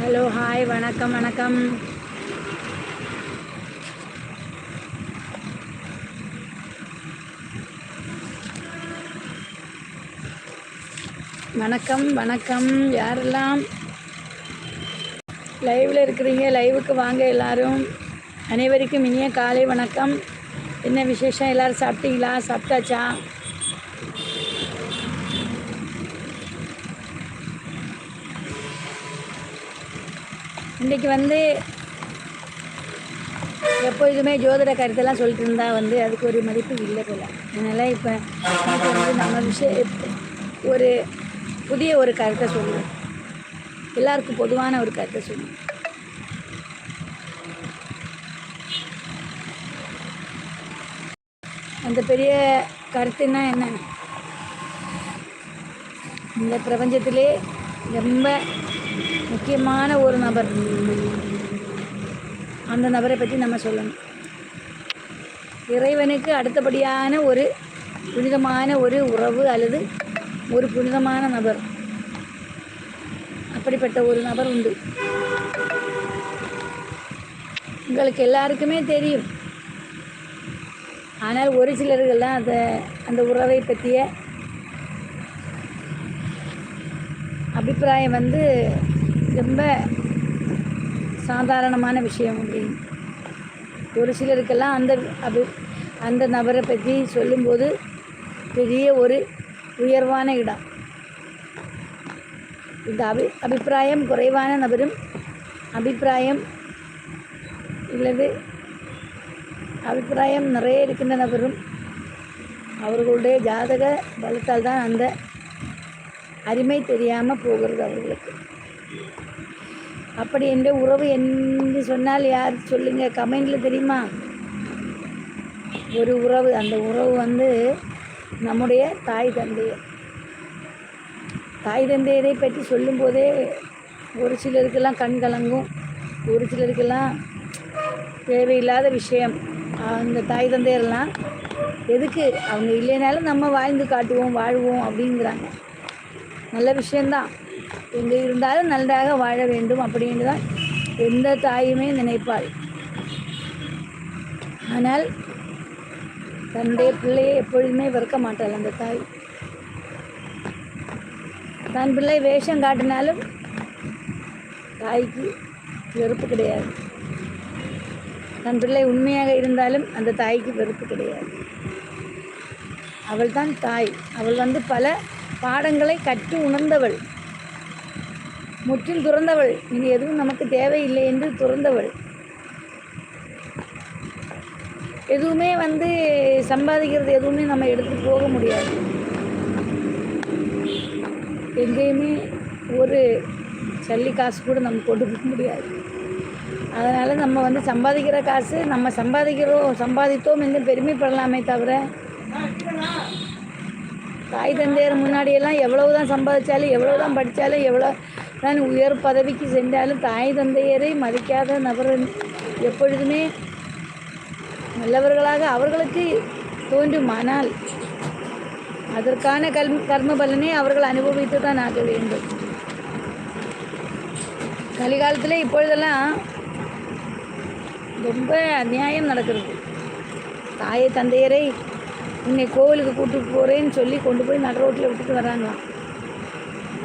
Hello hi வணக்கம் வணக்கம். வணக்கம் வணக்கம். யாரெல்லாம் லைவில் இருக்கிறீங்க? லைவுக்கு வாங்க எல்லாரும். அனைவருக்கும் இனிய காலை வணக்கம். என்ன விசேஷம்? எல்லோரும் சாப்பிட்டீங்களா? சாப்பிட்டாச்சா? இன்றைக்கி வந்து எப்பொழுதுமே ஜோதிட கருத்தெல்லாம் சொல்லிட்டு இருந்தால் வந்து அதுக்கு ஒரு மதிப்பு இல்லை போல். அதனால் இப்போ வந்து நம்ம விஷய ஒரு புதிய ஒரு கருத்தை சொல்லுவோம் எல்லாருக்கும் பொதுவான ஒரு கருத்தை சொல்லுவோம் அந்த பெரிய கருத்துன்னா என்ன? இந்த பிரபஞ்சத்திலே ரொம்ப முக்கியமான ஒரு நபர். அந்த நபரை பற்றி நம்ம சொல்லணும். இறைவனுக்கு அடுத்தபடியான ஒரு புனிதமான ஒரு உறவு அல்லது ஒரு புனிதமான நபர். அப்படிப்பட்ட ஒரு நபர் உண்டு. உங்களுக்கு எல்லாருக்குமே தெரியும். ஆனால் ஒரு சிலர்கள்லாம் அதை அந்த உறவை பற்றிய அபிப்பிராயம் வந்து ரொம்ப சாதாரணமான விஷயம் அப்படின்னு ஒரு சிலருக்கெல்லாம் அந்த அபி அந்த நபரை பற்றி சொல்லும்போது பெரிய ஒரு உயர்வான இடம். இந்த அபி அபிப்பிராயம் குறைவான நபரும் அபிப்பிராயம் இல்லது அபிப்பிராயம் நிறைய இருக்கின்ற நபரும் அவர்களுடைய ஜாதக பலத்தால் தான் அந்த அருமை தெரியாமல் போகிறது அவர்களுக்கு. அப்படி என்ற உறவு என்று சொன்னால் யார்? சொல்லுங்க. கமெண்டில் தெரியுமா? ஒரு உறவு. அந்த உறவு வந்து நம்முடைய தாய் தந்தையர் தாய் தந்தையரை பற்றி சொல்லும்போதே ஒரு சிலருக்கெல்லாம் கண் கலங்கும். ஒரு சிலருக்கெல்லாம் தேவையில்லாத விஷயம். அந்த தாய் தந்தையரெல்லாம் எதுக்கு? அவங்க இல்லைனாலும் நம்ம வாழ்ந்து காட்டுவோம் வாழ்வோம் அப்படிங்கிறாங்க. நல்ல விஷயந்தான் எங்கே இருந்தாலும் நன்றாக வாழ வேண்டும் அப்படின்னு தான் எந்த தாயுமே நினைப்பாள். ஆனால் தன்னுடைய பிள்ளையை எப்பொழுதுமே வெறுக்க மாட்டாள் அந்த தாய். தன் பிள்ளை வேஷம் காட்டினாலும் தாய்க்கு வெறுப்பு கிடையாது. தன் பிள்ளை உண்மையாக இருந்தாலும் அந்த தாய்க்கு வெறுப்பு கிடையாது. அவள் தான் தாய். அவள் வந்து பல பாடங்களை கற்று உணர்ந்தவள். முற்றும் துறந்தவள். இனி எதுவும் நமக்கு தேவையில்லை என்று துறந்தவள். எதுவுமே வந்து சம்பாதிக்கிறது எதுவுமே நம்ம எடுத்து போக முடியாது. எங்கேயுமே ஒரு சல்லி காசு கூட நம்ம கொண்டு போக முடியாது. அதனால் நம்ம வந்து சம்பாதிக்கிற காசு நம்ம சம்பாதிக்கிறோம் சம்பாதித்தோம் என்று பெருமைப்படலாமே தவிர தாய் தந்தையர் முன்னாடியெல்லாம் எவ்வளவு தான் சம்பாதிச்சாலும் எவ்வளவு தான் படித்தாலும் எவ்வளோ தான் உயர் பதவிக்கு சென்றாலும் தாய் தந்தையரை மதிக்காத நபர் எப்பொழுதுமே நல்லவர்களாக அவர்களுக்கு தோன்றுமானால் அதற்கான கல் கர்ம பலனை அவர்கள் அனுபவித்து தான் ஆக வேண்டும். கலிகாலத்தில் இப்பொழுதெல்லாம் ரொம்ப அநியாயம் நடக்கிறது. தாயை தந்தையரை இன்னைக்கு கோவிலுக்கு கூப்பிட்டு போகிறேன்னு சொல்லி கொண்டு போய் நடு ரோட்டில் விட்டுட்டு வராங்களாம்.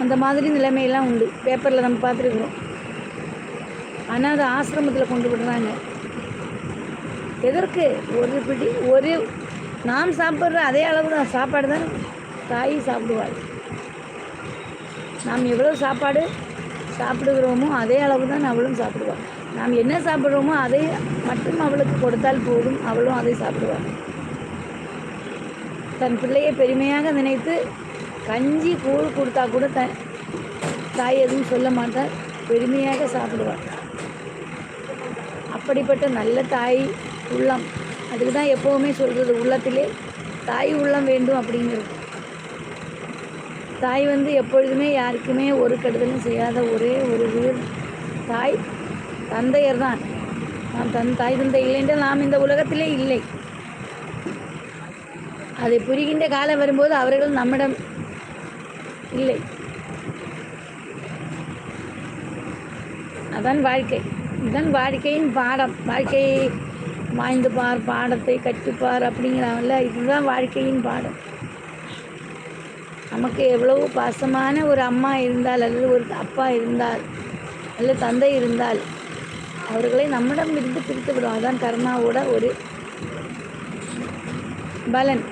அந்த மாதிரி நிலைமையெல்லாம் உண்டு. பேப்பரில் நம்ம பார்த்துருக்குறோம். ஆனால் அது ஆசிரமத்தில் கொண்டு விடுறாங்க. எதற்கு? ஒரு பிடி ஒரு நாம் சாப்பிட்ற அதே அளவு தான் சாப்பாடு தான்? தாய் சாப்பிடுவாள். நாம் எவ்வளோ சாப்பாடு சாப்பிடுகிறோமோ அதே அளவு தான் அவளும் சாப்பிடுவாள். நாம் என்ன சாப்பிட்றோமோ அதை மட்டும் அவளுக்கு கொடுத்தால் போதும். அவளும் அதை சாப்பிடுவாள். தன் பிள்ளையை பெருமையாக நினைத்து கஞ்சி கூழ் கொடுத்தா கூட த தாய் எதுவும் சொல்ல மாட்டார் பெருமையாக சாப்பிடுவார் அப்படிப்பட்ட நல்ல தாய் உள்ளம். அதுக்கு தான் எப்போவுமே சொல்கிறது உள்ளத்திலே தாய் உள்ளம் வேண்டும் அப்படிங்கிறது. தாய் வந்து எப்பொழுதுமே யாருக்குமே ஒரு கெடுதலும் செய்யாத ஒரே ஒரு உயிர் தாய். தந்தையர் தான். நாம் தன் தாய் தந்தை இல்லை என்றால் நாம் இந்த உலகத்திலே இல்லை. அதை புரிகின்ற காலம் வரும்போது அவர்கள் நம்மிடம் இல்லை. அதான் வாழ்க்கை. இதுதான் வாழ்க்கையின் பாடம். வாழ்க்கையை வாய்ந்து பார் பாடத்தை கற்றுப்பார் அப்படிங்கிறாங்கல்ல இதுதான் வாழ்க்கையின் பாடம். நமக்கு எவ்வளவு பாசமான ஒரு அம்மா இருந்தால் அல்லது ஒரு அப்பா இருந்தால் அல்லது தந்தை இருந்தால் அவர்களை நம்மிடம் இருந்து பிரித்து விடும். அதுதான் கர்மாவோட ஒரு பலன்.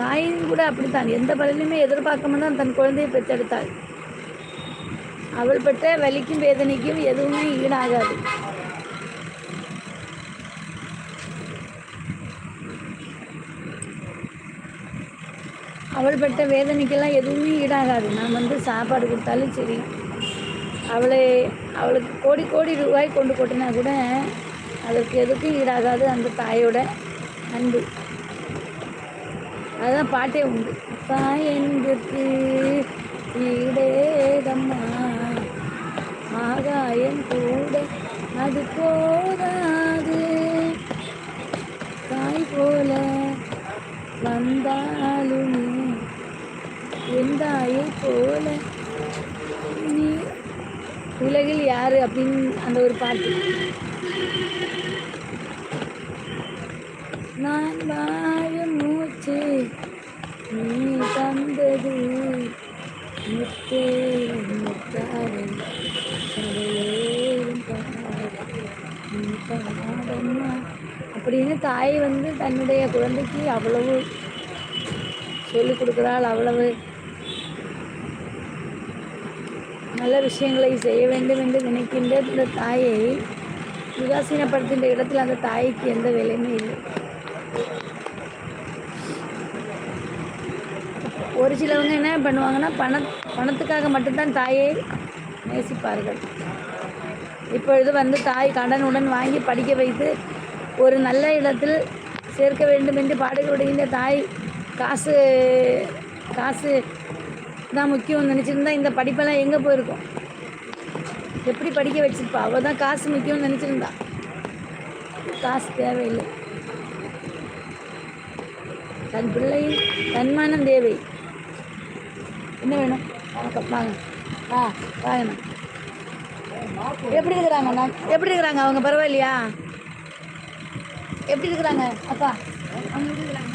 தாயின் கூட அப்படித்தான். எந்த பலனையுமே எதிர்பார்க்காம தான் தன் குழந்தையை பெற்றெடுத்தாள். அவள் பெற்ற வலிக்கும் வேதனைக்கும் எதுவுமே ஈடாகாது. அவள் பெற்ற வேதனைக்கெல்லாம் எதுவுமே ஈடாகாது. நான் வந்து சாப்பாடு கொடுத்தாலும் சரி அவளை அவளுக்கு கோடி கோடி ரூபாய் கொண்டு கொட்டினா கூட அதற்கு எதுக்கும் ஈடாகாது அந்த தாயோட அன்பு. அதுதான் பாட்டே உண்டு. தாய் ஈடேதம்மா ஆகாயம் கூட அது போதாது. தாய் போல வந்தாலும் எந்தாயை போல நீ. உலகில் யாரு அப்படின்னு அந்த ஒரு பாட்டு. நான் வாழும் மூச்சு நீ தந்தது முத்தே முத்தாரே. அப்படின்னு தாய் வந்து தன்னுடைய குழந்தைக்கு அவ்வளவு சொல்லிக் கொடுக்குறாள். அவ்வளவு நல்ல விஷயங்களை செய்ய வேண்டும் என்று நினைக்கின்ற இந்த தாயை உதாசீனப்படுத்துகின்ற இடத்தில் அந்த தாய்க்கு எந்த வேலையுமே இல்லை. ஒரு சிலவங்க என்ன பண்ணுவாங்கன்னா பண பணத்துக்காக மட்டும்தான் தாயை நேசிப்பார்கள். இப்பொழுது வந்து தாய் கடனுடன் வாங்கி படிக்க வைத்து ஒரு நல்ல இடத்தில் சேர்க்க வேண்டும் என்று பாடுபடுகின்ற தாய் காசு காசு தான் முக்கியம் நினச்சிருந்தா இந்த படிப்பெல்லாம் எங்கே போயிருக்கோம்? எப்படி படிக்க வச்சிருப்பா? அவள் தான் காசு முக்கியம்னு நினச்சிருந்தா. காசு தேவையில்லை. தன் பிள்ளையின் தன்மானம் தேவை. என்ன வேணும்? வணக்கம் வாங்க. ஆ வாங்கண்ணா எப்படி இருக்கிறாங்க அண்ணா? எப்படி இருக்கிறாங்க அவங்க? பரவாயில்லையா? எப்படி இருக்கிறாங்க? அப்பா. அவங்க எப்படி இருக்கிறாங்க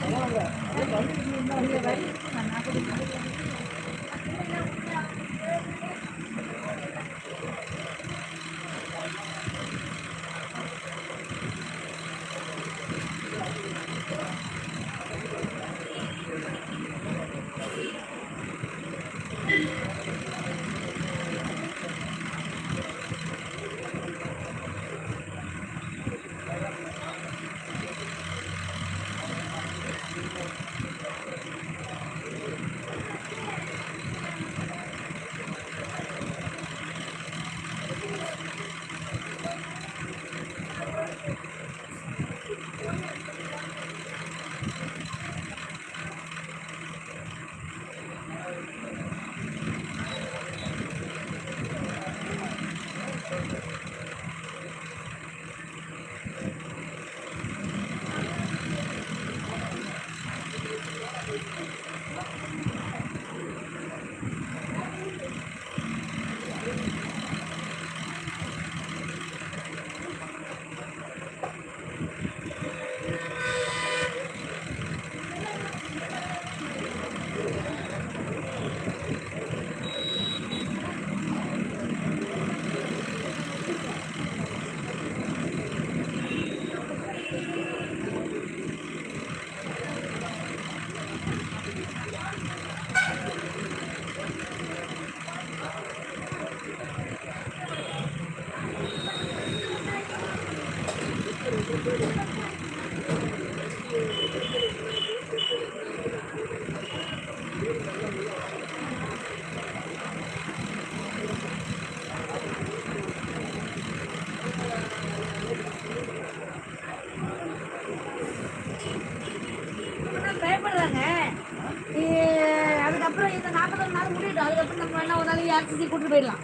போயிடலாம்.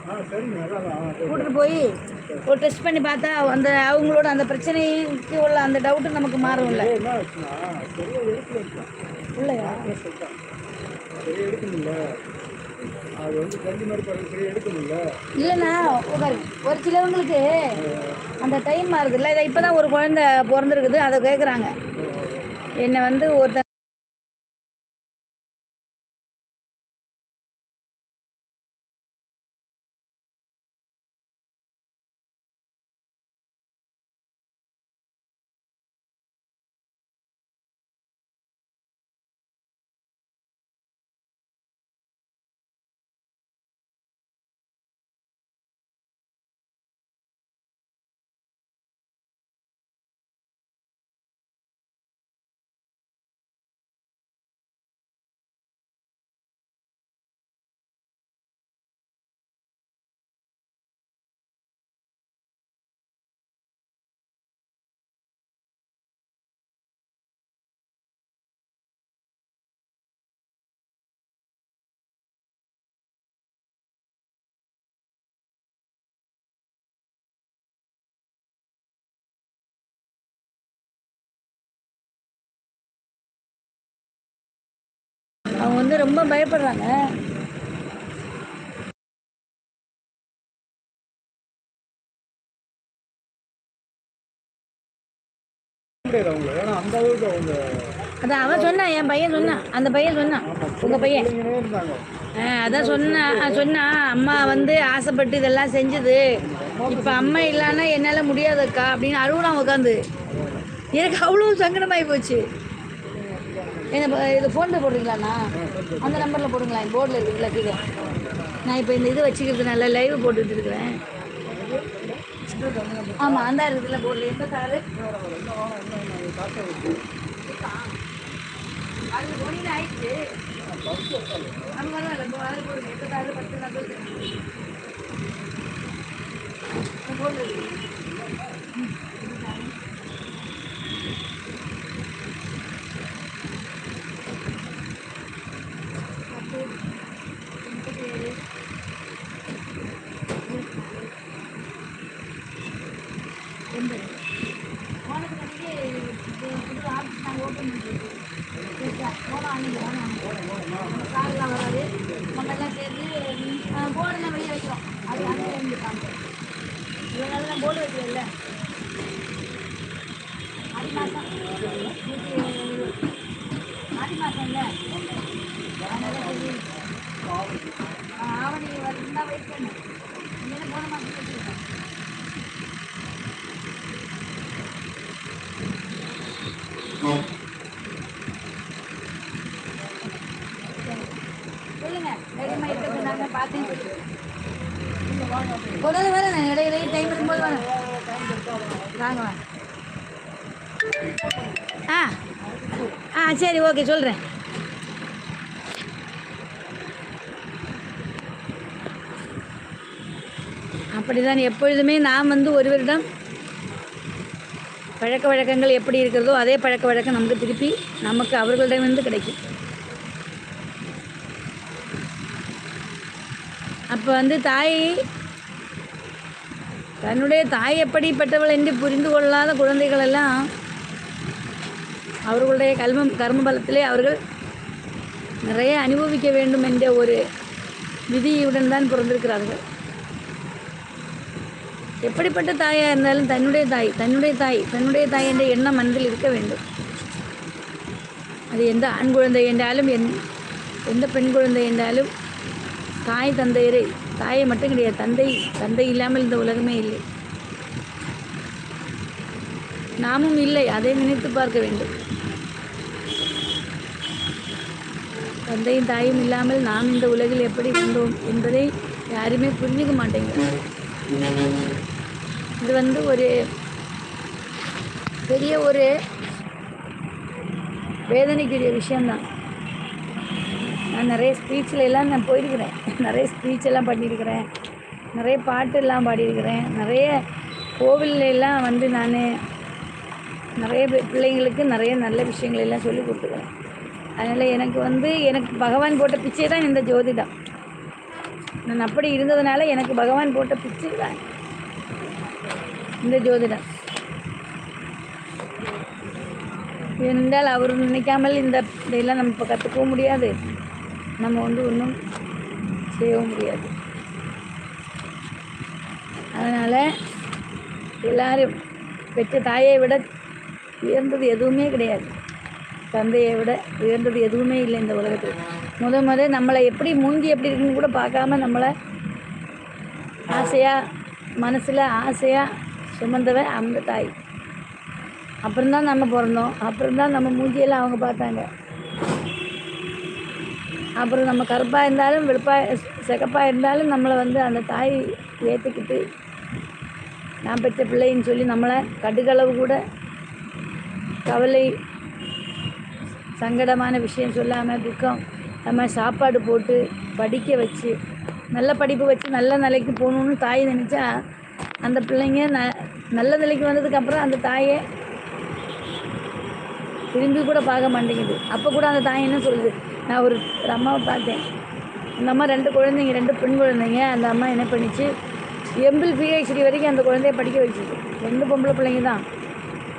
கூட்டிட்டு போய் ஒரு டெஸ்ட் பண்ணி பார்த்தா அந்த அவங்களோட அந்த பிரச்சனைக்கு உள்ள அந்த டவுட்டு நமக்கு மாறும் இல்லையா? இல்லைண்ணா ஒரு சிலவங்களுக்கு அந்த டைம் மாறுதுல்ல இதை இப்போ தான் ஒரு குழந்தை பிறந்திருக்குது அதை கேட்குறாங்க என்னை வந்து ஒருத்தன் அவங்க வந்து ரொம்ப பயப்படுறாங்க. அதான் அவன் சொன்னான் என் பையன் சொன்னான் அந்த பையன் சொன்னான் உங்கள் பையன். பிள்ளைங்களே அதான் சொன்னான் சொன்னா அம்மா வந்து ஆசைப்பட்டு இதெல்லாம் செஞ்சது. இப்போ அம்மா இல்லைன்னா என்னால் முடியாதுக்கா அப்படின்னு அழுவுனா உட்காந்து எனக்கு அவ்வளோ சங்கடமாகி போச்சு. என்ன இது ஃபோனில் போடுறீங்களாண்ணா? அந்த நம்பரில் போடுங்களா என் போர்டில் இருக்குல்ல கீழே. நான் இப்போ இந்த இது வச்சுக்கிறதுனால லைவ் போட்டுட்டு இருக்கிறேன். ஆமாம் அந்த இருக்குதுல்ல போர்டில் சார் அது ஒன்று ஆயிடுச்சு. அது பரவாயில்ல அதில் போடுங்க எண்பத்தாறு பத்து நான் சொல்கிறேன் போர்டில் இருக்கு. பார்த்தேன்னு வரேன் நான் இடையில டைம் இருக்கும்போது வரேன் வாங்க வாங்க. ஆ ஆ சரி ஓகே சொல்கிறேன் அப்படிதான் எப்பொழுதுமே நாம் வந்து ஒருவரிடம் பழக்க வழக்கங்கள் எப்படி இருக்கிறதோ அதே பழக்க வழக்கம் நமக்கு திருப்பி நமக்கு அவர்களிடமிருந்து கிடைக்கும். அப்போ வந்து தாய் தன்னுடைய தாய் எப்படிப்பட்டவள் என்று புரிந்து கொள்ளாத குழந்தைகளெல்லாம் அவர்களுடைய கல்ம கர்ம பலத்திலே அவர்கள் நிறைய அனுபவிக்க வேண்டும் என்ற ஒரு விதியுடன் தான் பிறந்திருக்கிறார்கள். எப்படிப்பட்ட தாயாக இருந்தாலும் தன்னுடைய தாய் தன்னுடைய தாய் தன்னுடைய தாய் என்ற எண்ணம் மனதில் இருக்க வேண்டும். அது எந்த ஆண் குழந்தை என்றாலும் எந் எந்த பெண் குழந்தை என்றாலும் தாய் தந்தையரை தாயை மட்டும் கிடையாது தந்தை தந்தை இல்லாமல் இந்த உலகமே இல்லை. நாமும் இல்லை அதை நினைத்து பார்க்க வேண்டும். தந்தையும் தாயும் இல்லாமல் நாம் இந்த உலகில் எப்படி வந்தோம் என்பதை யாருமே புரிஞ்சுக்க மாட்டேங்கிறார் இது வந்து ஒரு பெரிய ஒரு வேதனைக்குரிய விஷயம்தான். நான் நிறைய ஸ்பீச்சில் எல்லாம் நான் போயிருக்கிறேன். நிறைய ஸ்பீச் எல்லாம் பண்ணியிருக்கிறேன். நிறைய பாட்டெல்லாம் பாடியிருக்கிறேன். நிறைய கோவில்லாம் வந்து நான் நிறைய பே- பிள்ளைங்களுக்கு நிறைய நல்ல விஷயங்கள் எல்லாம் சொல்லி கொடுத்துருக்கேன் அதனால் எனக்கு வந்து எனக்கு பகவான் போட்ட பிச்சை தான் இந்த ஜோதிடம். நான் அப்படி இருந்ததுனால எனக்கு பகவான் போட்ட பிச்சை தான் இந்த ஜோதிடம். ஏனென்றால் அவர் நினைக்காமல் இந்த இதெல்லாம் நம்ம இப்போ கற்றுக்கவும் முடியாது. நம்ம வந்து ஒன்றும் செய்யவும் முடியாது. அதனால் எல்லாரும் பெற்ற தாயை விட உயர்ந்தது எதுவுமே கிடையாது. தந்தையை விட உயர்ந்தது எதுவுமே இல்லை இந்த உலகத்தில். முத முத நம்மளை எப்படி மூஞ்சி எப்படி இருக்குன்னு கூட பார்க்காம நம்மளை ஆசையாக மனசில் ஆசையாக சுமந்தவன் அந்த தாய். அப்புறம்தான் நம்ம பிறந்தோம். அப்புறம்தான் நம்ம மூஞ்சியெல்லாம் அவங்க பார்த்தாங்க. அப்புறம் நம்ம கருப்பாக இருந்தாலும் வெளுப்பாக சிகப்பாக இருந்தாலும் நம்மளை வந்து அந்த தாய் ஏற்றுக்கிட்டு நான் பெற்ற பிள்ளைன்னு சொல்லி நம்மளை கடுகளவு கூட கவலை சங்கடமான விஷயம் சொல்லாமல் துக்கம் நம்ம சாப்பாடு போட்டு படிக்க வச்சு நல்ல படிப்பு வச்சு நல்ல நிலைக்கு போகணுன்னு தாய் நினச்சா அந்த பிள்ளைங்க ந நல்ல நிலைக்கு வந்ததுக்கப்புறம் அந்த தாயை திரும்பி கூட பார்க்க மாட்டேங்குது. அப்போ கூட அந்த தாய் என்ன சொல்லுது? நான் ஒரு அம்மாவை பார்த்தேன். அந்த அம்மா ரெண்டு குழந்தைங்க ரெண்டு பெண் குழந்தைங்க. அந்த அம்மா என்ன பண்ணிச்சு? எம்பிள் பிஹெச்டி வரைக்கும் அந்த குழந்தைய படிக்க வச்சுது ரெண்டு பொம்பளை பிள்ளைங்க தான்.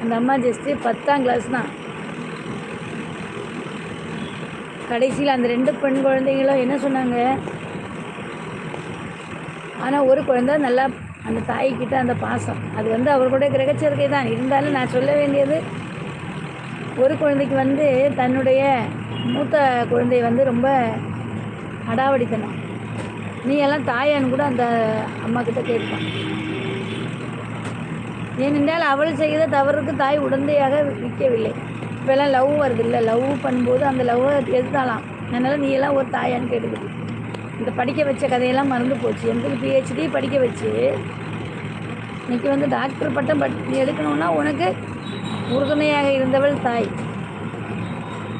அந்த அம்மா ஜஸ்ட்டு பத்தாம் கிளாஸ் தான். கடைசியில் அந்த ரெண்டு பெண் குழந்தைங்களும் என்ன சொன்னாங்க? ஆனால் ஒரு குழந்தை நல்லா அந்த தாய்கிட்ட அந்த பாசம். அது வந்து அவர்களுடைய கிரகச்சேர்க்கை தான். இருந்தாலும் நான் சொல்ல வேண்டியது ஒரு குழந்தைக்கு வந்து தன்னுடைய மூத்த குழந்தை வந்து ரொம்ப அடாவடித்தனம். நீ எல்லாம் தாயான்னு கூட அந்த அம்மா கிட்ட கேட்பான். ஏனென்றால் அவள் செய்த தவறுக்கு தாய் உடந்தையாக நிற்கவில்லை. இப்போல்லாம் லவ் வருது இல்லை லவ் பண்ணும்போது அந்த லவ்வை எதிர்த்தாலாம். அதனால் நீ எல்லாம் ஒரு தாயான்னு கேட்டுக்கிட்டு. இந்த படிக்க வச்ச கதையெல்லாம் மறந்து போச்சு. எங்களுக்கு பிஹெச்டி படிக்க வச்சு இன்றைக்கி வந்து டாக்டர் பட்டம் பட் எடுக்கணும்னா உனக்கு உறுதுணையாக இருந்தவள் தாய்.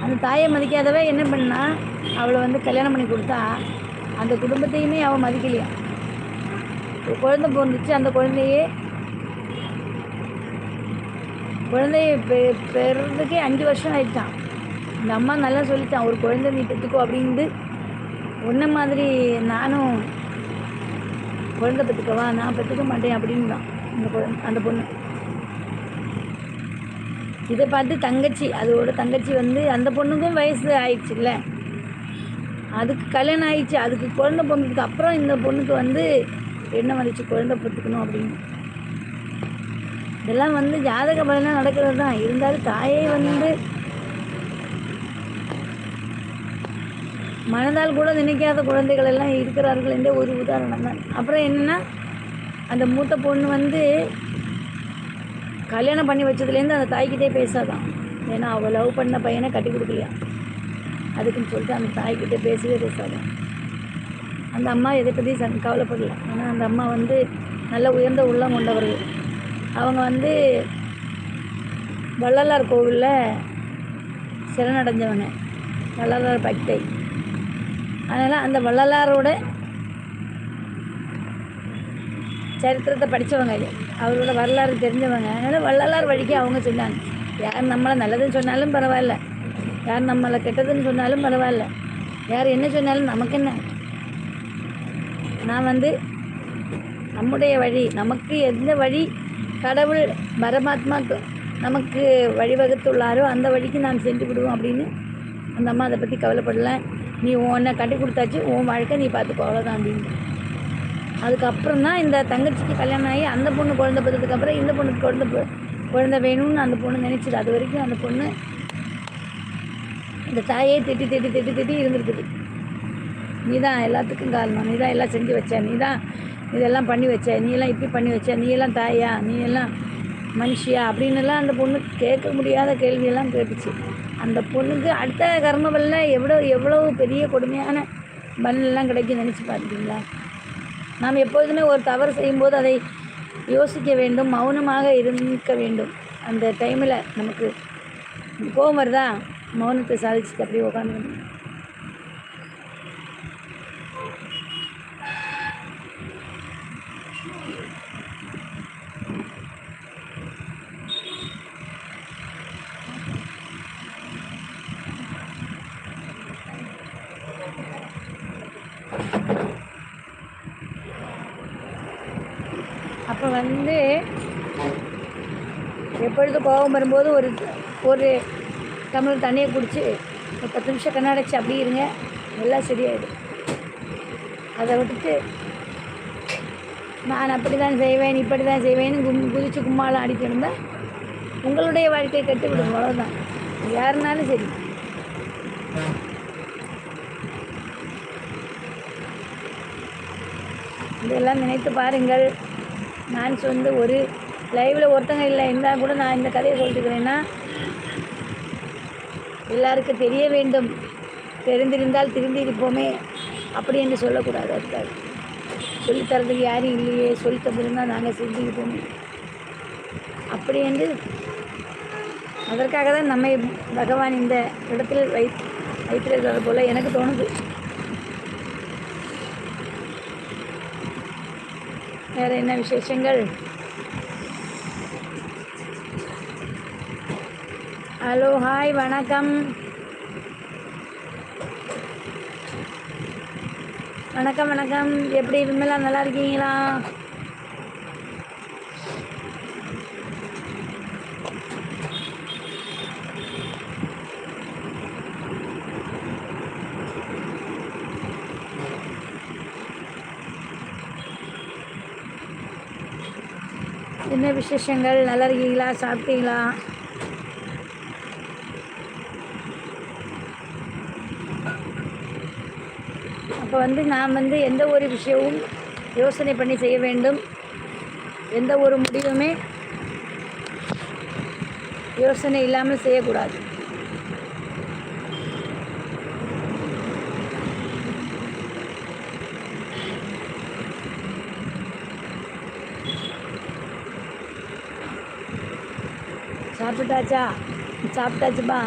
அந்த தாயை மதிக்காதவ என்ன பண்ணா அவளை வந்து கல்யாணம் பண்ணி கொடுத்தா அந்த குடும்பத்தையுமே அவள் மதிக்கலையா? ஒரு குழந்தை பிறந்துச்சு அந்த குழந்தையே குழந்தைய பெ பெறதுக்கே அஞ்சு வருஷம் ஆயிடுச்சான் இந்த அம்மா நல்லா சொல்லிட்டான் ஒரு குழந்தை நீ பெற்றுக்கோ அப்படின்ட்டு. உன்ன மாதிரி நானும் குழந்தை பெற்றுக்கவா? நான் பெற்றுக்க மாட்டேன் அப்படின்னு தான் அந்த குழந்தை அந்த பொண்ணு. இதை பார்த்து தங்கச்சி அதோட தங்கச்சி வந்து அந்த பொண்ணுக்கும் வயசு ஆயிடுச்சுல்ல? அதுக்கு கல்யாணம் ஆயிடுச்சு. அதுக்கு குழந்தை பொண்ணுக்கு அப்புறம் இந்த பொண்ணுக்கு வந்து என்ன வந்துச்சு? குழந்தை பெற்றுக்கணும் அப்படின்னு. இதெல்லாம் வந்து ஜாதக பலனாக நடக்கிறது தான். இருந்தாலும் தாயே வந்து மனதால் கூட நினைக்காத குழந்தைகள் எல்லாம் இருக்கிறார்கள் என்ற ஒரு உதாரணம் தான். அப்புறம் என்னென்னா அந்த மூத்த பொண்ணு வந்து கல்யாணம் பண்ணி வச்சதுலேருந்து அந்த தாய்கிட்டே பேசாதான். ஏன்னா அவள் லவ் பண்ண பையனை கட்டி கொடுக்கலையா? அதுக்குன்னு சொல்லிட்டு அந்த தாய்கிட்டே பேசவே பேசாதான். அந்த அம்மா எதை பற்றி சன் கவலைப்படல. ஏன்னா அந்த அம்மா வந்து நல்ல உயர்ந்த உள்ளம் கொண்டவர்கள். அவங்க வந்து வள்ளலார் கோவிலில் சிறனடைஞ்சவங்க வள்ளலார் பக்தை. அதனால் அந்த வள்ளலாரோட சரித்திரத்தை படித்தவங்க அவரோட வரலாறு தெரிஞ்சவங்க. அதனால் வள்ளலார் வழிக்கு அவங்க சொன்னாங்க. யார் நம்மளை நல்லதுன்னு சொன்னாலும் பரவாயில்ல. யார் நம்மளை கெட்டதுன்னு சொன்னாலும் பரவாயில்ல. யார் என்ன சொன்னாலும் நமக்கு என்ன? நான் வந்து நம்முடைய வழி நமக்கு எந்த வழி கடவுள் பரமாத்மாக்கு நமக்கு வழிவகுத்துள்ளாரோ அந்த வழிக்கு நாம் சென்று விடுவோம் அப்படின்னு அந்த அம்மா அதை பற்றி கவலைப்படலை. நீ உன்னை கட்டி கொடுத்தாச்சு உன் வாழ்க்கை நீ பார்த்துக்கோ அவ்வளோதான் அப்படின்னு. அதுக்கப்புறம் தான் இந்த தங்கச்சிக்கு கல்யாணம் ஆகி அந்த பொண்ணு குழந்தை பெற்றதுக்கப்புறம் இந்த பொண்ணுக்கு குழந்தை பி- குழந்தை வேணும்னு அந்த பொண்ணு நினச்சிது. அது வரைக்கும் அந்த பொண்ணு இந்த தாயே திட்டி திட்டி திட்டி திட்டி இருந்திருக்குது. நீ தான் எல்லாத்துக்கும் காரணம். நீ தான் எல்லாம் செஞ்சு வச்ச. நீ தான் இதெல்லாம் பண்ணி வச்ச. நீ எல்லாம் இப்படி பண்ணி வச்ச. நீ எல்லாம் தாயா. நீ எல்லாம் மனுஷியா அப்படின்னுலாம் அந்த பொண்ணு கேட்க முடியாத கேள்வியெல்லாம் கேட்டுச்சு. அந்த பொண்ணுக்கு அடுத்த கர்மபலில் எவ்வளோ எவ்வளோ பெரிய கொடுமையான பலனெல்லாம் கிடைக்கும் நினச்சி பார்த்துக்கிங்களா நாம் எப்பொழுதுமே ஒரு தவறு செய்யும்போது அதை யோசிக்க வேண்டும் மௌனமாக இருக்க வேண்டும். அந்த டைமில் நமக்கு கோபம் வருதா? மௌனத்தை சாதிச்சுட்டு அப்படியே உட்காந்து அப்போ வந்து எப்பொழுது கோபம் வரும்போது ஒரு ஒரு டம்ளர் தண்ணியை குடித்து ஒரு பத்து நிமிஷம் கண்ணாடிச்சு அப்படி இருங்க. எல்லாம் சரியாயிடும். அதை விட்டுட்டு நான் அப்படி தான் செய்வேன் இப்படி தான் செய்வேன்னு கும் குதிச்சு கும்மாலாம் அடிக்க இருந்தால் உங்களுடைய வாழ்க்கையை கெட்டு விடும் அவ்வளோதான் யாருனாலும் சரி. இதெல்லாம் நினைத்து பாருங்கள். நான் வந்து ஒரு லைவில் ஒருத்தங்க இல்லை இருந்தால் கூட நான் இந்த கதையை சொல்லிட்டுக்கிறேன்னா எல்லாருக்கும் தெரிய வேண்டும். தெரிந்திருந்தால் திருந்திருப்போமே அப்படி என்று சொல்லக்கூடாது அதுக்காக சொல்லித்தரதுக்கு யாரும் இல்லையே சொல்லி தந்திருந்தால் நாங்கள் செஞ்சுக்கிட்டோமே அப்படி என்று அதற்காக தான் நம்மை பகவான் இந்த இடத்தில் வை வைத்திருக்கிறது போல் எனக்கு தோணுது. வேறு என்ன விசேஷங்கள்? ஹலோ ஹாய் வணக்கம். வணக்கம் வணக்கம். எப்படி விமலா நல்லா இருக்கீங்களா என்ன விசேஷங்கள் நல்லா இருக்கீங்களா? சாப்பிட்டீங்களா? அப்போ வந்து நாம் வந்து எந்த ஒரு விஷயமும் யோசனை பண்ணி செய்ய வேண்டும். எந்த ஒரு முடிவுமே யோசனை இல்லாமல் செய்யக்கூடாது. சாப்பிட்டாச்சா? சாப்பிட்டாச்சுப்பா.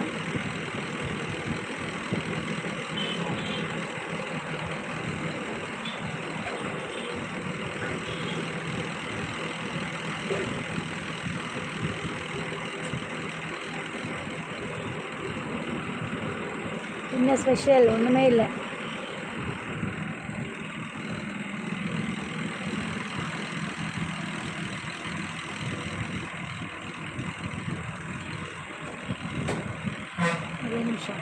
என்ன ஸ்பெஷல் ஒன்றுமே இல்லை. ஒரே நிமிஷம்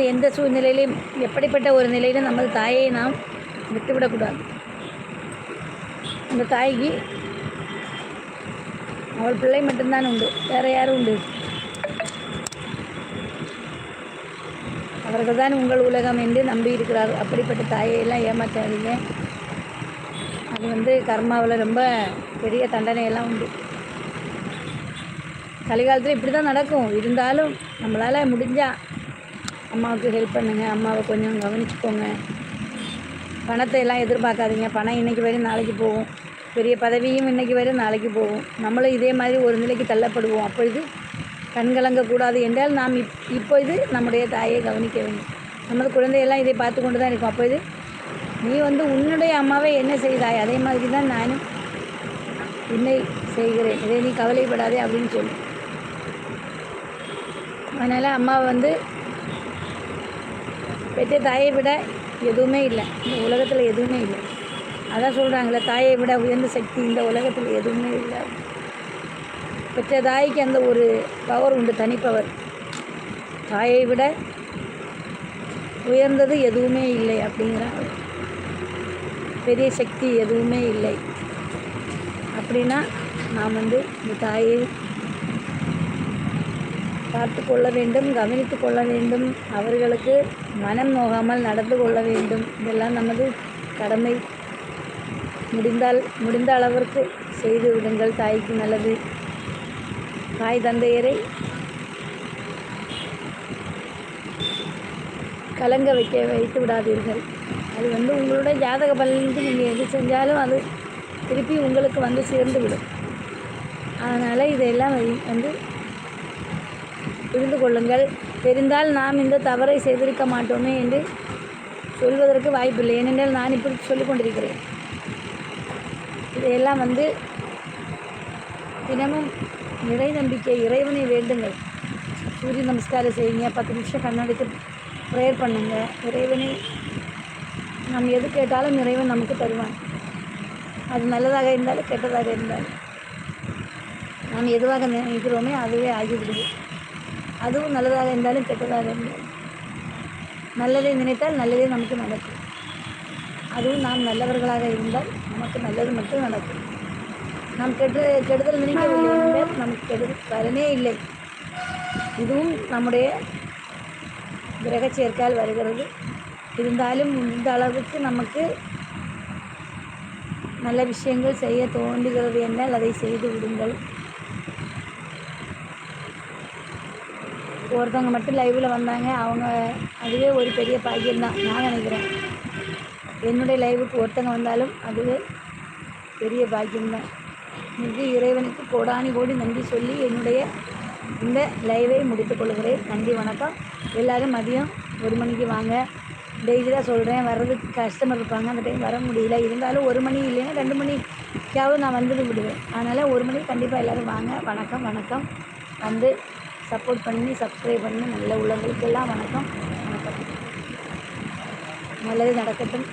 எப்பொழுது எந்த சூழ்நிலையிலும் எப்படிப்பட்ட ஒரு நிலையிலும் நமது தாயை நாம் விட்டுவிடக்கூடாது. அந்த தாய்க்கு அவள் பிள்ளை மட்டும்தான் உண்டு. வேறு யாரும் உண்டு. அவர்கள் தான் உங்கள் உலகம் என்று நம்பி இருக்கிறார் அப்படிப்பட்ட தாயையெல்லாம் ஏமாற்றாதீங்க. அது வந்து கர்மாவில் ரொம்ப பெரிய தண்டனையெல்லாம் உண்டு. கலிகாலத்தில் இப்படி தான் நடக்கும். இருந்தாலும் நம்மளால் முடிஞ்சால் அம்மாவுக்கு ஹெல்ப் பண்ணுங்கள் அம்மாவை கொஞ்சம் கவனிச்சுக்கோங்க. பணத்தை எல்லாம் எதிர்பார்க்காதீங்க. பணம் இன்றைக்கி வரையும் நாளைக்கு போகும். பெரிய பதவியும் இன்றைக்கி வரையும் நாளைக்கு போகும். நம்மளும் இதே மாதிரி ஒரு நிலைக்கு தள்ளப்படுவோம். அப்பொழுது கண்கலங்கக்கூடாது என்றால் நாம் இப் இப்பொழுது நம்முடைய தாயை கவனிக்க வேண்டும். நமது குழந்தையெல்லாம் இதை பார்த்து கொண்டு தான் இருக்கும். அப்பொழுது நீ வந்து உன்னுடைய அம்மாவை என்ன செய்தாய்? அதே மாதிரி தான் நானும் உன்னை செய்கிறேன். இதை நீ கவலைப்படாதே அப்படின்னு சொல்லு. அதனால் அம்மாவை வந்து பெற்ற தாயை விட எதுவுமே இல்லை. இந்த உலகத்தில் எதுவுமே இல்லை. அதான் சொல்கிறாங்களே தாயை விட உயர்ந்த சக்தி இந்த உலகத்தில் எதுவுமே இல்லை. பெற்ற தாய்க்கு அந்த ஒரு பவர் உண்டு தனிப்பவர் தாயை விட உயர்ந்தது எதுவுமே இல்லை அப்படிங்கிற பெரிய சக்தி எதுவுமே இல்லை. அப்படின்னா நாம் வந்து இந்த தாயை பார்த்து கொள்ள வேண்டும் கவனித்து கொள்ள வேண்டும். அவர்களுக்கு மனம் நோகாமல் நடந்து கொள்ள வேண்டும். இதெல்லாம் நமது கடமை. முடிந்தால் முடிந்த அளவிற்கு செய்து விடுங்கள் தாய்க்கு நல்லது. தாய் தந்தையரை கலங்க வைக்க வைத்து விடாதீர்கள். அது வந்து உங்களோட ஜாதக பலனுக்கு நீங்கள் எது செஞ்சாலும் அது திருப்பி உங்களுக்கு வந்து சேர்ந்து விடும் அதனால் இதையெல்லாம் வை- வந்து புரிந்து கொள்ளுங்கள். தெரிந்தால் நாம் இந்த தவறை செய்திருக்க மாட்டோமே என்று சொல்வதற்கு வாய்ப்பில்லை. ஏனென்றால் நான் இப்படி சொல்லிக் கொண்டிருக்கிறேன். இதையெல்லாம் வந்து தினமும் நிறை நம்பிக்கை இறைவனை வேண்டுங்கள். சூரிய நமஸ்காரம் செய்யுங்க. பத்து நிமிஷம் கண்ணடித்து ப்ரேயர் பண்ணுங்க. இறைவனை நாம் எது கேட்டாலும் இறைவன் நமக்கு தருவான். அது நல்லதாக இருந்தாலும் கெட்டதாக இருந்தாலும் நாம் எதுவாக நினைக்கிறோமே அதுவே ஆகிவிடுது. அதுவும் நல்லதாக இருந்தாலும் கெட்டதாக இருந்தாலும். நல்லதை நினைத்தால் நல்லதே நமக்கு நடக்கும். அதுவும் நாம் நல்லவர்களாக இருந்தால் நமக்கு நல்லது மட்டும் நடக்கும். நாம் கெட்டு கெடுதல் நினைக்கவில்லை என்றால் நமக்கு கெடுதல் பலனே இல்லை. இதுவும் நம்முடைய கிரக சேர்க்கால் வருகிறது. இருந்தாலும் இந்த அளவுக்கு நமக்கு நல்ல விஷயங்கள் செய்ய தோன்றுகிறது என்றால் அதை செய்து விடுங்கள். ஒருத்தவங்க மட்டும் லைவில் வந்தாங்க. அவங்க அதுவே ஒரு பெரிய பாக்கியம்தான் நான் நினைக்கிறேன். என்னுடைய லைவுக்கு ஒருத்தங்க வந்தாலும் அதுவே பெரிய பாக்கியம்தான் மிக இறைவனுக்கு கோடானி கோடி நன்றி சொல்லி என்னுடைய இந்த லைவை முடித்துக் கொள்கிறேன். நன்றி வணக்கம். எல்லோரும் மதியம் ஒரு மணிக்கு வாங்க. டெய்லி தான் சொல்கிறேன் வர்றதுக்கு கஸ்டமர் இருப்பாங்க. அந்த டைம் வர முடியல. இருந்தாலும் ஒரு மணி இல்லைன்னா ரெண்டு மணிக்காவது நான் வந்துட்டு விடுவேன் அதனால் ஒரு மணிக்கு கண்டிப்பாக எல்லோரும் வாங்க. வணக்கம் வணக்கம். வந்து சப்போர்ட் பண்ணி சப்ஸ்கிரைப் பண்ணி நல்ல உள்ளவங்களுக்கெல்லாம் வணக்கம் வணக்கம். நல்லது நடக்கட்டும்.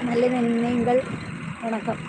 நல்லது நினைங்கள். வணக்கம்.